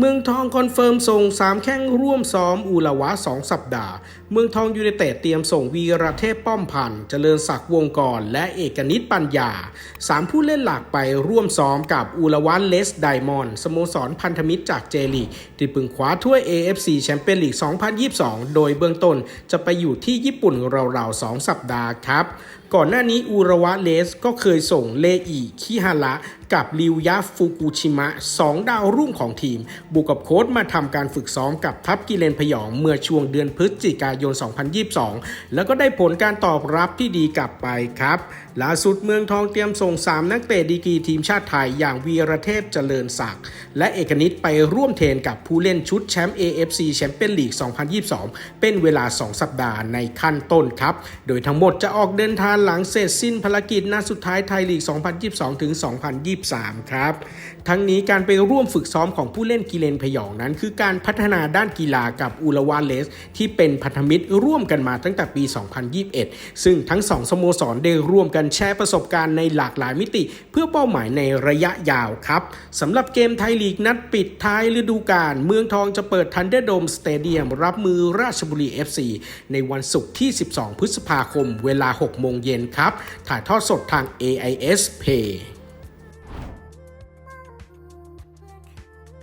เมืองทองคอนเฟิร์มส่ง 3 แข้งร่วมซ้อมอูละวะ 2 สัปดาห์ เมืองทองยูไนเต็ดเตรียมส่งวีระเทพป้อมพันธ์เจริญศักดิ์วงกร และเอกนิตปัญญา 3 ผู้เล่นหลักไปร่วมซ้อมกับอูละวะเลสไดมอนด์สโมสรพันธมิตรจากเจลีกที่เพึ่งคว้าถ้วย AFC แชมเปี้ยนลีก 2022 โดยเบื้องต้นจะไปอยู่ที่ญี่ปุ่นราวๆ 2 สัปดาห์ครับ ก่อนหน้านี้อูระวะเลสก็เคยส่งเลอิคิฮาระกับริวยะฟุกุชิมะ 2 ดาวรุ่งของทีมบุกกับโค้ชมาทำการฝึกซ้อมกับทัพกิเลนพยองเมื่อช่วงเดือนพฤศจิกายน 2022 แล้วก็ได้ผลการตอบรับที่ดีกลับไปครับล่าสุดเมืองทองเตรียมส่ง 3 นักเตะดีกรีทีมชาติไทยอย่างวีระเทพเจริญศักดิ์และเอกนิตไปร่วมเทรนกับผู้เล่นชุดแชมป์ AFC แชมเปี้ยนลีก 2022 เป็นเวลา 2 สัปดาห์ในขั้นต้นครับ โดยทั้งหมดจะออกเดินทางหลังเสร็จสิ้นภารกิจนัดสุดท้ายไทยลีก 2022 ถึง 2023 ครับ ทั้งนี้การไปร่วมฝึกซ้อมของผู้เล่นกิเลนพยองนั้น คือการพัฒนาด้านกีฬากับอูลวาเลส ที่เป็นพันธมิตรร่วมกันมาตั้งแต่ปี 2021 ซึ่งทั้งสองสโมสรได้ร่วมกันแชร์ประสบการณ์ในหลากหลายมิติ เพื่อเป้าหมายในระยะยาวครับสำหรับเกมไทยลีกนัดปิดท้ายฤดูกาลเมืองทองจะเปิดทันเดอร์โดมสเตเดียมรับมือราชบุรี FC ในวันศุกร์ที่ 12 พฤษภาคม เวลา 6 โมงเย็นครับ ถ่ายทอดสดทาง AIS Pay